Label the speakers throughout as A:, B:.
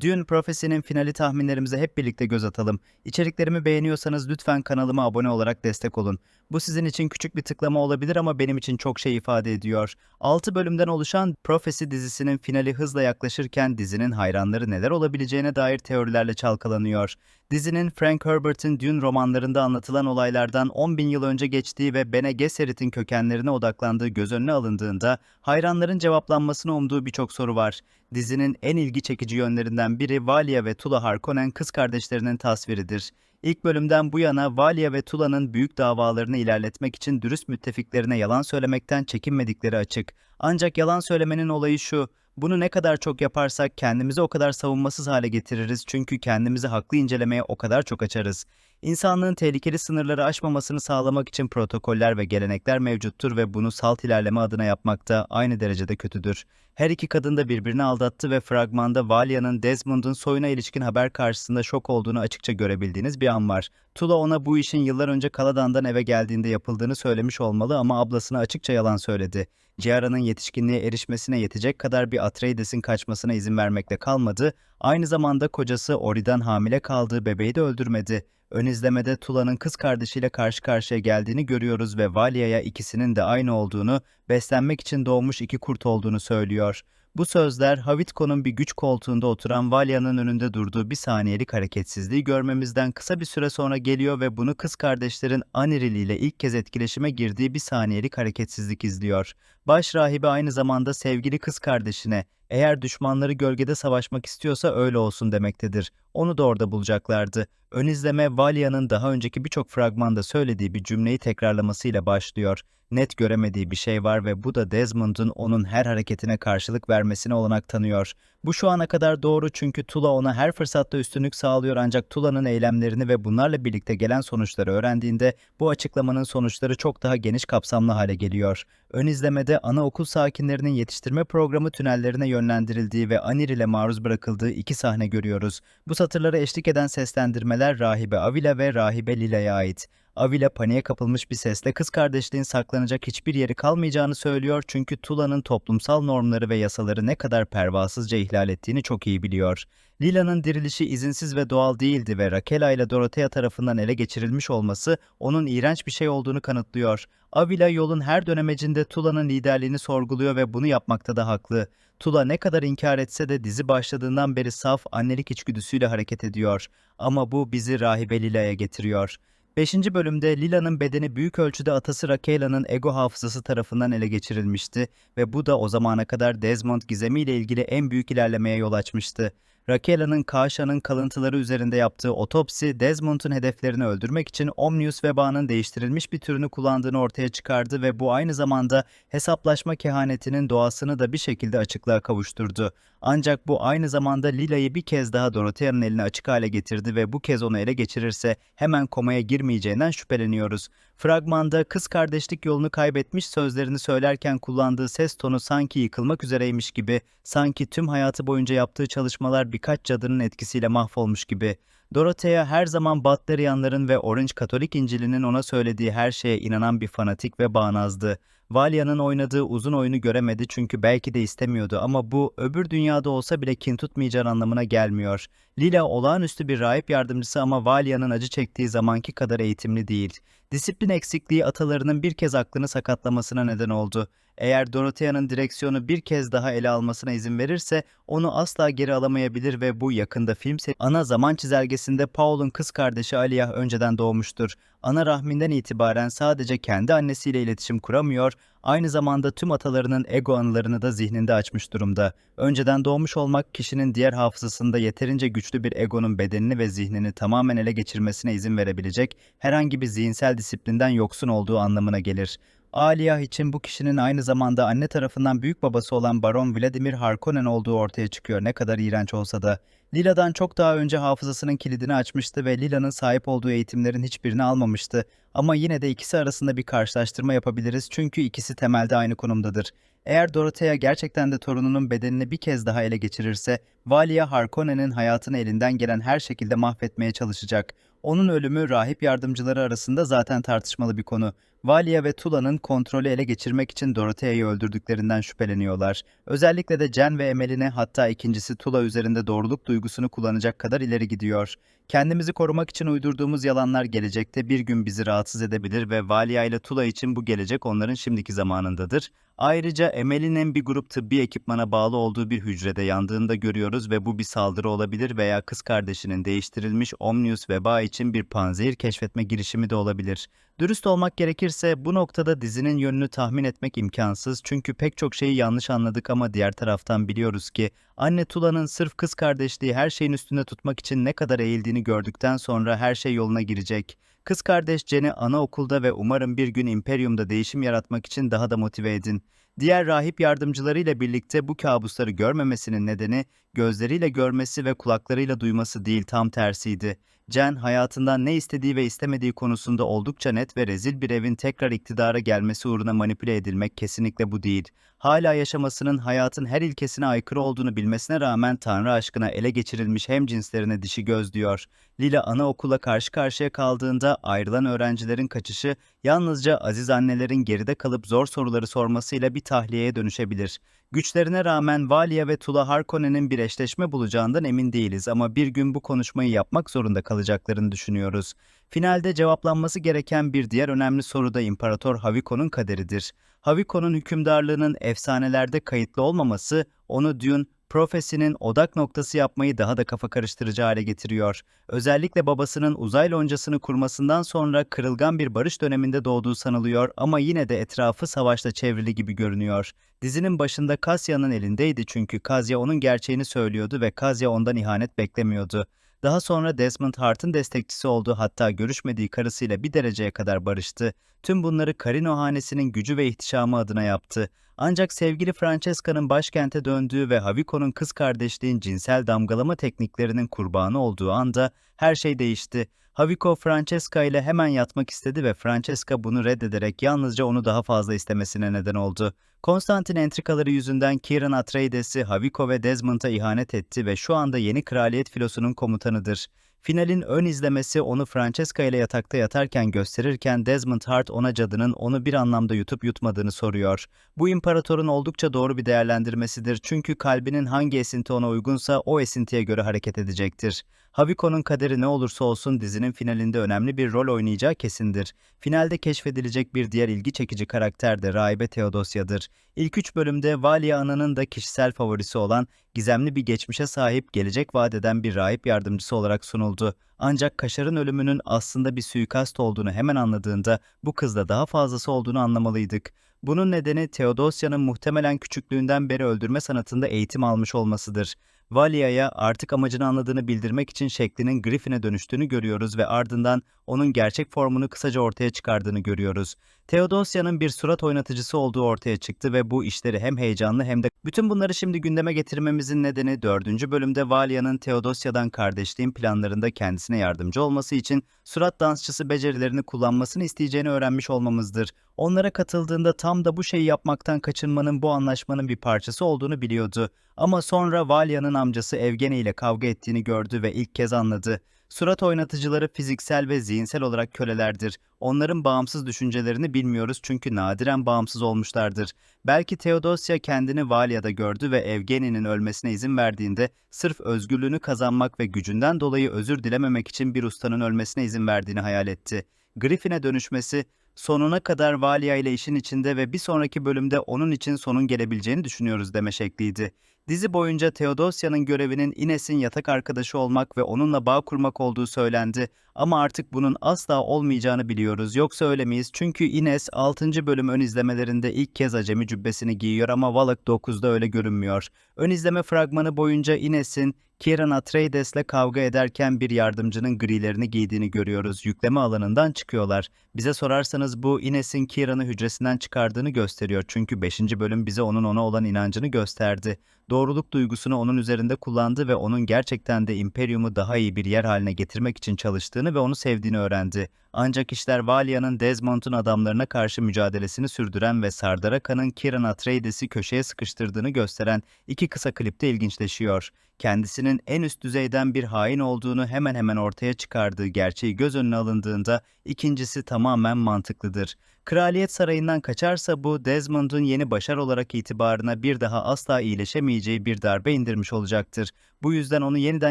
A: Dune Prophecy'nin finali tahminlerimize hep birlikte göz atalım. İçeriklerimi beğeniyorsanız lütfen kanalıma abone olarak destek olun. Bu sizin için küçük bir tıklama olabilir ama benim için çok şey ifade ediyor. 6 bölümden oluşan Prophecy dizisinin finali hızla yaklaşırken dizinin hayranları neler olabileceğine dair teorilerle çalkalanıyor. Dizinin Frank Herbert'in Dune romanlarında anlatılan olaylardan 10 bin yıl önce geçtiği ve Bene Gesserit'in kökenlerine odaklandığı göz önüne alındığında hayranların cevaplanmasını umduğu birçok soru var. Dizinin en ilgi çekici yönlerinden biri Valia ve Tula Harkonnen kız kardeşlerinin tasviridir. İlk bölümden bu yana Valia ve Tula'nın büyük davalarını ilerletmek için dürüst müttefiklerine yalan söylemekten çekinmedikleri açık. Ancak yalan söylemenin olayı şu, bunu ne kadar çok yaparsak kendimizi o kadar savunmasız hale getiririz çünkü kendimizi haklı incelemeye o kadar çok açarız. İnsanlığın tehlikeli sınırları aşmamasını sağlamak için protokoller ve gelenekler mevcuttur ve bunu salt ilerleme adına yapmak da aynı derecede kötüdür. Her iki kadın da birbirini aldattı ve fragmanda Valia'nın Desmond'un soyuna ilişkin haber karşısında şok olduğunu açıkça görebildiğiniz bir an var. Tula ona bu işin yıllar önce Kaladan'dan eve geldiğinde yapıldığını söylemiş olmalı ama ablasına açıkça yalan söyledi. Ciara'nın yetişkinliğe erişmesine yetecek kadar bir Atreides'in kaçmasına izin vermekle kalmadı, aynı zamanda kocası Ori'den hamile kaldığı bebeği de öldürmedi. Ön izlemede Tula'nın kız kardeşiyle karşı karşıya geldiğini görüyoruz ve Valia'ya ikisinin de aynı olduğunu, beslenmek için doğmuş iki kurt olduğunu söylüyor. Bu sözler Havitko'nun bir güç koltuğunda oturan Valia'nın önünde durduğu bir saniyelik hareketsizliği görmemizden kısa bir süre sonra geliyor ve bunu kız kardeşlerin Aniril ile ilk kez etkileşime girdiği bir saniyelik hareketsizlik izliyor. Baş rahibi aynı zamanda sevgili kız kardeşine eğer düşmanları gölgede savaşmak istiyorsa öyle olsun demektedir. Onu da orada bulacaklardı. Ön izleme Valia'nın daha önceki birçok fragmanda söylediği bir cümleyi tekrarlamasıyla başlıyor. Net göremediği bir şey var ve bu da Desmond'un onun her hareketine karşılık vermesine olanak tanıyor. Bu şu ana kadar doğru çünkü Tula ona her fırsatta üstünlük sağlıyor ancak Tula'nın eylemlerini ve bunlarla birlikte gelen sonuçları öğrendiğinde bu açıklamanın sonuçları çok daha geniş kapsamlı hale geliyor. Ön izlemede anaokul sakinlerinin yetiştirme programı tünellerine yönlendirildiği ve Anir ile maruz bırakıldığı iki sahne görüyoruz. Bu satırlara eşlik eden seslendirmeler rahibe Avila ve rahibe Lila'ya ait. Avila paniğe kapılmış bir sesle kız kardeşliğin saklanacak hiçbir yeri kalmayacağını söylüyor çünkü Tula'nın toplumsal normları ve yasaları ne kadar pervasızca ihlal ettiğini çok iyi biliyor. Lila'nın dirilişi izinsiz ve doğal değildi ve Rakela ile Dorothea tarafından ele geçirilmiş olması onun iğrenç bir şey olduğunu kanıtlıyor. Avila yolun her dönemecinde Tula'nın liderliğini sorguluyor ve bunu yapmakta da haklı. Tula ne kadar inkar etse de dizi başladığından beri saf annelik içgüdüsüyle hareket ediyor. Ama bu bizi rahibe Lila'ya getiriyor. 5. bölümde Lila'nın bedeni büyük ölçüde atası Rakela'nın ego hafızası tarafından ele geçirilmişti ve bu da o zamana kadar Desmond gizemiyle ilgili en büyük ilerlemeye yol açmıştı. Rakela'nın Kaşa'nın kalıntıları üzerinde yaptığı otopsi, Desmond'un hedeflerini öldürmek için Omnius vebanın değiştirilmiş bir türünü kullandığını ortaya çıkardı ve bu aynı zamanda hesaplaşma kehanetinin doğasını da bir şekilde açıklığa kavuşturdu. Ancak bu aynı zamanda Lila'yı bir kez daha Dorothea'nın eline açık hale getirdi ve bu kez onu ele geçirirse hemen komaya girmeyeceğinden şüpheleniyoruz. Fragmanda kız kardeşlik yolunu kaybetmiş sözlerini söylerken kullandığı ses tonu sanki yıkılmak üzereymiş gibi, sanki tüm hayatı boyunca yaptığı çalışmalar birkaç cadının etkisiyle mahvolmuş gibi. Dorothea her zaman Batlaryanların ve Orange Katolik İncil'inin ona söylediği her şeye inanan bir fanatik ve bağnazdı. Valia'nın oynadığı uzun oyunu göremedi çünkü belki de istemiyordu ama bu öbür dünyada olsa bile kin tutmayacağı anlamına gelmiyor. Lila olağanüstü bir rahip yardımcısı ama Valia'nın acı çektiği zamanki kadar eğitimli değil. Disiplin eksikliği atalarının bir kez aklını sakatlamasına neden oldu. Eğer Dorothea'nın direksiyonu bir kez daha ele almasına izin verirse onu asla geri alamayabilir ve bu yakında film ana zaman çizelgesinde Paul'un kız kardeşi Aliyah önceden doğmuştur. Ana rahminden itibaren sadece kendi annesiyle iletişim kuramıyor, aynı zamanda tüm atalarının ego anılarını da zihninde açmış durumda. Önceden doğmuş olmak kişinin diğer hafızasında yeterince güçlü bir egonun bedenini ve zihnini tamamen ele geçirmesine izin verebilecek herhangi bir zihinsel disiplinden yoksun olduğu anlamına gelir. Aliyah için bu kişinin aynı zamanda anne tarafından büyük babası olan Baron Vladimir Harkonnen olduğu ortaya çıkıyor ne kadar iğrenç olsa da. Lila'dan çok daha önce hafızasının kilidini açmıştı ve Lila'nın sahip olduğu eğitimlerin hiçbirini almamıştı. Ama yine de ikisi arasında bir karşılaştırma yapabiliriz çünkü ikisi temelde aynı konumdadır. Eğer Dorothea gerçekten de torununun bedenini bir kez daha ele geçirirse, Valia Harkonnen'in hayatını elinden gelen her şekilde mahvetmeye çalışacak. Onun ölümü rahip yardımcıları arasında zaten tartışmalı bir konu. Valia ve Tula'nın kontrolü ele geçirmek için Dorothea'yı öldürdüklerinden şüpheleniyorlar. Özellikle de Jen ve Emeline hatta ikincisi Tula üzerinde doğruluk duygusu duygusunu kullanacak kadar ileri gidiyor. Kendimizi korumak için uydurduğumuz yalanlar gelecekte bir gün bizi rahatsız edebilir ve Valia ile Tula için bu gelecek onların şimdiki zamanındadır. Ayrıca Emel'in bir grup tıbbi ekipmana bağlı olduğu bir hücrede yandığını da görüyoruz ve bu bir saldırı olabilir veya kız kardeşinin değiştirilmiş Omnius veba için bir panzehir keşfetme girişimi de olabilir. Dürüst olmak gerekirse bu noktada dizinin yönünü tahmin etmek imkansız çünkü pek çok şeyi yanlış anladık ama diğer taraftan biliyoruz ki anne Tula'nın sırf kız kardeşliği her şeyin üstünde tutmak için ne kadar eğildiğini gördükten sonra her şey yoluna girecek. Kız kardeş Jen'i anaokulda ve umarım bir gün İmperium'da değişim yaratmak için daha da motive edin. Diğer rahip yardımcılarıyla birlikte bu kabusları görmemesinin nedeni gözleriyle görmesi ve kulaklarıyla duyması değil tam tersiydi. Jen hayatından ne istediği ve istemediği konusunda oldukça net ve rezil bir evin tekrar iktidara gelmesi uğruna manipüle edilmek kesinlikle bu değil. Hala yaşamasının hayatın her ilkesine aykırı olduğunu bilmesine rağmen Tanrı aşkına ele geçirilmiş hem cinslerine dişi göz diyor. Lila anaokula karşı karşıya kaldığında ayrılan öğrencilerin kaçışı yalnızca aziz annelerin geride kalıp zor soruları sormasıyla bir tahliyeye dönüşebilir. Güçlerine rağmen Valia ve Tula Harkonnen'in bir eşleşme bulacağından emin değiliz ama bir gün bu konuşmayı yapmak zorunda kalacaklarını düşünüyoruz. Finalde cevaplanması gereken bir diğer önemli soru da İmparator Haviko'nun kaderidir. Haviko'nun hükümdarlığının efsanelerde kayıtlı olmaması onu Dune profesinin odak noktası yapmayı daha da kafa karıştırıcı hale getiriyor. Özellikle babasının uzay loncasını kurmasından sonra kırılgan bir barış döneminde doğduğu sanılıyor ama yine de etrafı savaşla çevrili gibi görünüyor. Dizinin başında Kasya'nın elindeydi çünkü Kazya onun gerçeğini söylüyordu ve Kazya ondan ihanet beklemiyordu. Daha sonra Desmond Hart'ın destekçisi oldu hatta görüşmediği karısıyla bir dereceye kadar barıştı. Tüm bunları Carino hanesinin gücü ve ihtişamı adına yaptı. Ancak sevgili Francesca'nın başkente döndüğü ve Haviko'nun kız kardeşliğin cinsel damgalama tekniklerinin kurbanı olduğu anda her şey değişti. Haviko Francesca ile hemen yatmak istedi ve Francesca bunu reddederek yalnızca onu daha fazla istemesine neden oldu. Konstantin entrikaları yüzünden Kieran Atreides'i Haviko ve Desmond'a ihanet etti ve şu anda yeni kraliyet filosunun komutanıdır. Finalin ön izlemesi onu Francesca ile yatakta yatarken gösterirken Desmond Hart ona cadının onu bir anlamda yutup yutmadığını soruyor. Bu imparatorun oldukça doğru bir değerlendirmesidir çünkü kalbinin hangi esinti ona uygunsa o esintiye göre hareket edecektir. Haviko'nun kaderi ne olursa olsun dizinin finalinde önemli bir rol oynayacağı kesindir. Finalde keşfedilecek bir diğer ilgi çekici karakter de Rahibe Theodosia'dır. İlk üç bölümde Valia Ana'nın da kişisel favorisi olan gizemli bir geçmişe sahip gelecek vaat eden bir rahip yardımcısı olarak sunuldu. Ancak Kaşar'ın ölümünün aslında bir suikast olduğunu hemen anladığında bu kızda daha fazlası olduğunu anlamalıydık. Bunun nedeni Theodosia'nın muhtemelen küçüklüğünden beri öldürme sanatında eğitim almış olmasıdır. Valia'ya artık amacını anladığını bildirmek için şeklinin Griffin'e dönüştüğünü görüyoruz ve ardından onun gerçek formunu kısaca ortaya çıkardığını görüyoruz. Theodosia'nın bir surat oynatıcısı olduğu ortaya çıktı ve bu işleri hem heyecanlı hem de bütün bunları şimdi gündeme getirmemizin nedeni 4. bölümde Valia'nın Theodosia'dan kardeşliğin planlarında kendisine yardımcı olması için surat dansçısı becerilerini kullanmasını isteyeceğini öğrenmiş olmamızdır. Onlara katıldığında tam da bu şeyi yapmaktan kaçınmanın bu anlaşmanın bir parçası olduğunu biliyordu. Ama sonra Valia'nın amcası Evgeni ile kavga ettiğini gördü ve ilk kez anladı. Surat oynatıcıları fiziksel ve zihinsel olarak kölelerdir. Onların bağımsız düşüncelerini bilmiyoruz çünkü nadiren bağımsız olmuşlardır. Belki Theodosia kendini Valia'da gördü ve Evgeni'nin ölmesine izin verdiğinde sırf özgürlüğünü kazanmak ve gücünden dolayı özür dilememek için bir ustanın ölmesine izin verdiğini hayal etti. Griffin'e dönüşmesi sonuna kadar Valia ile işin içinde ve bir sonraki bölümde onun için sonun gelebileceğini düşünüyoruz deme şekliydi. Dizi boyunca Theodosia'nın görevinin Ines'in yatak arkadaşı olmak ve onunla bağ kurmak olduğu söylendi ama artık bunun asla olmayacağını biliyoruz. Yoksa öyle miyiz? Çünkü Ines 6. bölüm ön izlemelerinde ilk kez acemi cübbesini giyiyor ama Valak 9'da öyle görünmüyor. Ön izleme fragmanı boyunca Ines'in Kieran Atreides'le kavga ederken bir yardımcının grilerini giydiğini görüyoruz. Yükleme alanından çıkıyorlar. Bize sorarsanız bu Ines'in Kieran'ı hücresinden çıkardığını gösteriyor. Çünkü 5. bölüm bize onun ona olan inancını gösterdi. Doğruluk duygusunu onun üzerinde kullandı ve onun gerçekten de Imperium'u daha iyi bir yer haline getirmek için çalıştığını ve onu sevdiğini öğrendi. Ancak işler Valia'nın Desmond'un adamlarına karşı mücadelesini sürdüren ve Sardaraka'nın Kieran Atreides'i köşeye sıkıştırdığını gösteren iki kısa klipte ilginçleşiyor. Kendisinin en üst düzeyden bir hain olduğunu hemen hemen ortaya çıkardığı gerçeği göz önüne alındığında ikincisi tamamen mantıklıdır. Kraliyet sarayından kaçarsa bu Desmond'un yeni başar olarak itibarına bir daha asla iyileşemeyeceği bir darbe indirmiş olacaktır. Bu yüzden onu yeniden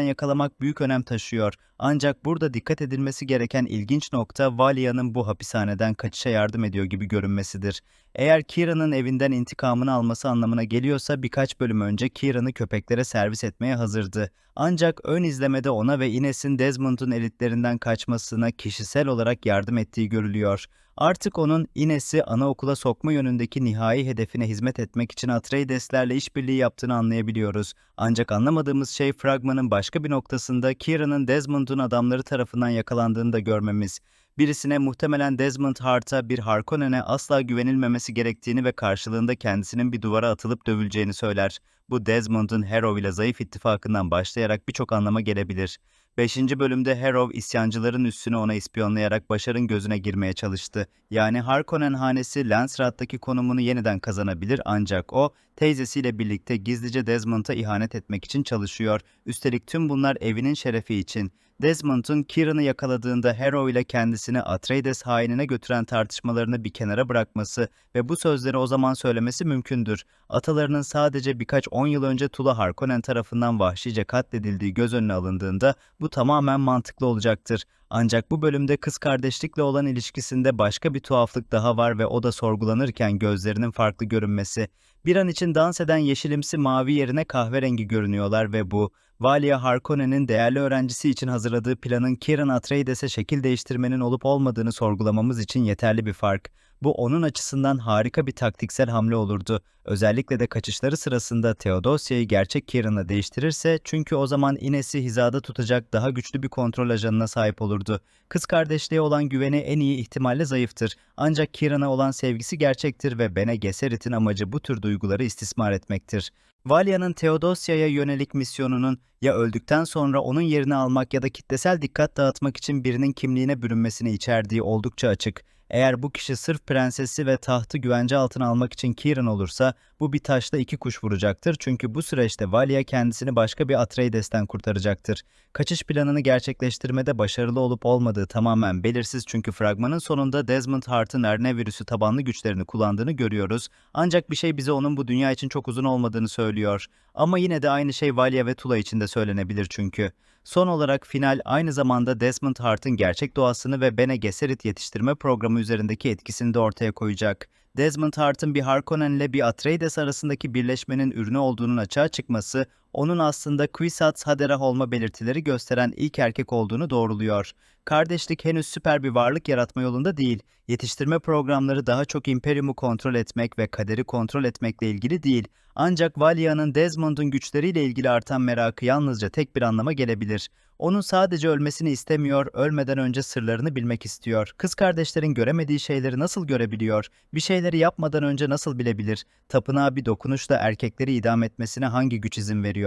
A: yakalamak büyük önem taşıyor. Ancak burada dikkat edilmesi gereken ilginç nokta Valia'nın bu hapishaneden kaçışa yardım ediyor gibi görünmesidir. Eğer Kira'nın evinden intikamını alması anlamına geliyorsa birkaç bölüm önce Kira'nı köpeklere servis etmeye hazırdı. Ancak ön izlemede ona ve Ines'in Desmond'un elitlerinden kaçmasına kişisel olarak yardım ettiği görülüyor. Artık onun Ines'i anaokula sokma yönündeki nihai hedefine hizmet etmek için Atreides'lerle işbirliği yaptığını anlayabiliyoruz. Ancak anlamadığımız şey fragmanın başka bir noktasında Kira'nın Desmond'un adamları tarafından yakalandığını da görmemiz. Birisine muhtemelen Desmond Hart'a bir Harkonnen'e asla güvenilmemesi gerektiğini ve karşılığında kendisinin bir duvara atılıp dövüleceğini söyler. Bu Desmond'un Harrow ile zayıf ittifakından başlayarak birçok anlama gelebilir. 5. bölümde Harrow isyancıların üstünü ona ispiyonlayarak Başar'ın gözüne girmeye çalıştı. Yani Harkonnen hanesi Landsrath'taki konumunu yeniden kazanabilir ancak o teyzesiyle birlikte gizlice Desmond'a ihanet etmek için çalışıyor. Üstelik tüm bunlar evinin şerefi için. Desmond'un Kieran'ı yakaladığında Harrow ile kendisini Atreides hainine götüren tartışmalarını bir kenara bırakması ve bu sözleri o zaman söylemesi mümkündür. Atalarının sadece birkaç on yıl önce Tula Harkonnen tarafından vahşice katledildiği göz önüne alındığında bu tamamen mantıklı olacaktır. Ancak bu bölümde kız kardeşlikle olan ilişkisinde başka bir tuhaflık daha var ve o da sorgulanırken gözlerinin farklı görünmesi. Bir an için dans eden yeşilimsi mavi yerine kahverengi görünüyorlar ve bu, Valia Harkonnen'in değerli öğrencisi için hazırladığı planın Kieran Atreides'e şekil değiştirmenin olup olmadığını sorgulamamız için yeterli bir fark. Bu onun açısından harika bir taktiksel hamle olurdu. Özellikle de kaçışları sırasında Theodosia'yı gerçek Kieran'la değiştirirse çünkü o zaman Ines'i hizada tutacak daha güçlü bir kontrol ajanına sahip olurdu. Kız kardeşliğe olan güveni en iyi ihtimalle zayıftır. Ancak Kieran'a olan sevgisi gerçektir ve Bene Gesserit'in amacı bu tür duyguları istismar etmektir. Valia'nın Theodosia'ya yönelik misyonunun ya öldükten sonra onun yerini almak ya da kitlesel dikkat dağıtmak için birinin kimliğine bürünmesini içerdiği oldukça açık. Eğer bu kişi sırf prensesi ve tahtı güvence altına almak için Kieran olursa bu bir taşla iki kuş vuracaktır çünkü bu süreçte Valia kendisini başka bir Atreides'ten kurtaracaktır. Kaçış planını gerçekleştirmede başarılı olup olmadığı tamamen belirsiz çünkü fragmanın sonunda Desmond Hart'ın Erne virüsü tabanlı güçlerini kullandığını görüyoruz. Ancak bir şey bize onun bu dünya için çok uzun olmadığını söylüyor. Ama yine de aynı şey Valia ve Tula için de söylenebilir çünkü. Son olarak final aynı zamanda Desmond Hart'ın gerçek doğasını ve Bene Gesserit yetiştirme programı üzerindeki etkisini de ortaya koyacak. Desmond Hart'ın bir Harkonnen ile bir Atreides arasındaki birleşmenin ürünü olduğunun açığa çıkması, onun aslında Kwisatz Haderah olma belirtileri gösteren ilk erkek olduğunu doğruluyor. Kardeşlik henüz süper bir varlık yaratma yolunda değil. Yetiştirme programları daha çok imperiumu kontrol etmek ve kaderi kontrol etmekle ilgili değil. Ancak Valia'nın Desmond'un güçleriyle ilgili artan merakı yalnızca tek bir anlama gelebilir. Onun sadece ölmesini istemiyor, ölmeden önce sırlarını bilmek istiyor. Kız kardeşlerin göremediği şeyleri nasıl görebiliyor? Bir şeyleri yapmadan önce nasıl bilebilir? Tapınağa bir dokunuşla erkekleri idam etmesine hangi güç izin veriyor?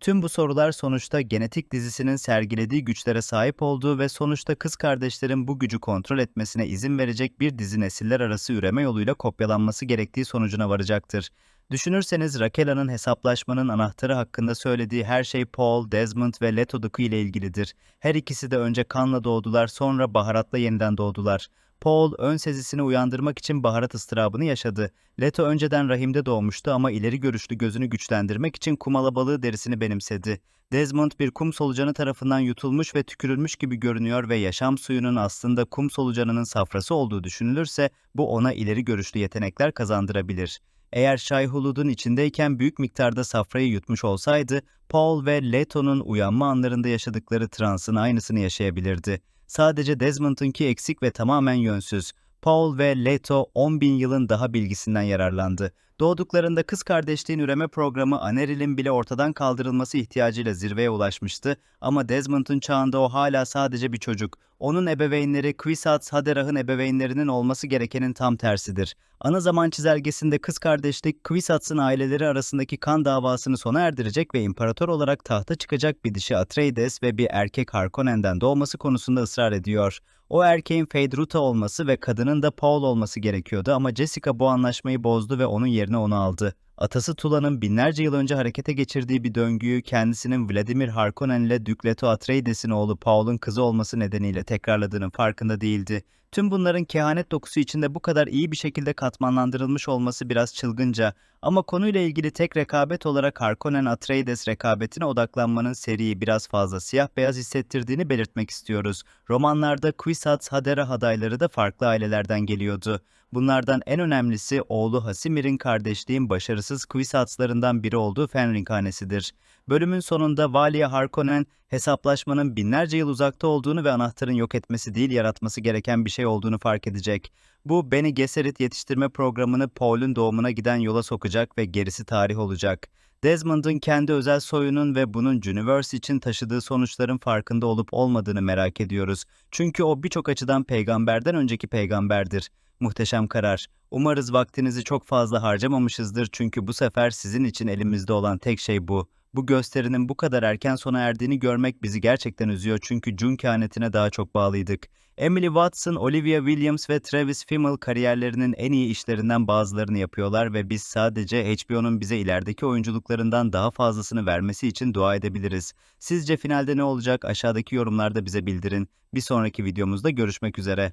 A: Tüm bu sorular sonuçta genetik dizisinin sergilediği güçlere sahip olduğu ve sonuçta kız kardeşlerin bu gücü kontrol etmesine izin verecek bir dizi nesiller arası üreme yoluyla kopyalanması gerektiği sonucuna varacaktır. Düşünürseniz Rakela'nın hesaplaşmanın anahtarı hakkında söylediği her şey Paul, Desmond ve Leto Duku ile ilgilidir. Her ikisi de önce kanla doğdular sonra baharatla yeniden doğdular. Paul ön sezisini uyandırmak için baharat ıstırabını yaşadı. Leto önceden rahimde doğmuştu ama ileri görüşlü gözünü güçlendirmek için kumala balığı derisini benimsedi. Desmond bir kum solucanı tarafından yutulmuş ve tükürülmüş gibi görünüyor ve yaşam suyunun aslında kum solucanının safrası olduğu düşünülürse bu ona ileri görüşlü yetenekler kazandırabilir. Eğer Şayhulud'un içindeyken büyük miktarda safrayı yutmuş olsaydı, Paul ve Leto'nun uyanma anlarında yaşadıkları transın aynısını yaşayabilirdi. Sadece Desmond'unki eksik ve tamamen yönsüz. Paul ve Leto 10 bin yılın daha bilgisinden yararlandı. Doğduklarında kız kardeşliğin üreme programı Aneril'in bile ortadan kaldırılması ihtiyacıyla zirveye ulaşmıştı ama Desmond'un çağında o hala sadece bir çocuk. Onun ebeveynleri Kwisatz Haderah'ın ebeveynlerinin olması gerekenin tam tersidir. Ana zaman çizelgesinde kız kardeşlik Kwisatz'ın aileleri arasındaki kan davasını sona erdirecek ve imparator olarak tahta çıkacak bir dişi Atreides ve bir erkek Harkonnen'den doğması konusunda ısrar ediyor. O erkeğin Feydruta olması ve kadının da Paul olması gerekiyordu ama Jessica bu anlaşmayı bozdu ve onun yerine onu aldı. Atası Tula'nın binlerce yıl önce harekete geçirdiği bir döngüyü kendisinin Vladimir Harkonnen ile Duke Leto Atreides'in oğlu Paul'un kızı olması nedeniyle tekrarladığının farkında değildi. Tüm bunların kehanet dokusu içinde bu kadar iyi bir şekilde katmanlandırılmış olması biraz çılgınca ama konuyla ilgili tek rekabet olarak Harkonnen Atreides rekabetine odaklanmanın seriyi biraz fazla siyah beyaz hissettirdiğini belirtmek istiyoruz. Romanlarda Kwisatz Hadera adayları da farklı ailelerden geliyordu. Bunlardan en önemlisi oğlu Hasimir'in kardeşliğin başarısız Kwisatz'larından biri olduğu Fenring hanesidir. Bölümün sonunda Valiye Harkonnen hesaplaşmanın binlerce yıl uzakta olduğunu ve anahtarın yok etmesi değil yaratması gereken bir şey olduğunu fark edecek. Bu Beni Gesserit yetiştirme programını Paul'un doğumuna giden yola sokacak ve gerisi tarih olacak. Desmond'ın kendi özel soyunun ve bunun Universe için taşıdığı sonuçların farkında olup olmadığını merak ediyoruz. Çünkü o birçok açıdan peygamberden önceki peygamberdir. Muhteşem karar. Umarız vaktinizi çok fazla harcamamışızdır çünkü bu sefer sizin için elimizde olan tek şey bu. Bu gösterinin bu kadar erken sona erdiğini görmek bizi gerçekten üzüyor çünkü June kehanetine daha çok bağlıydık. Emily Watson, Olivia Williams ve Travis Fimmel kariyerlerinin en iyi işlerinden bazılarını yapıyorlar ve biz sadece HBO'nun bize ilerideki oyunculuklarından daha fazlasını vermesi için dua edebiliriz. Sizce finalde ne olacak? Aşağıdaki yorumlarda bize bildirin. Bir sonraki videomuzda görüşmek üzere.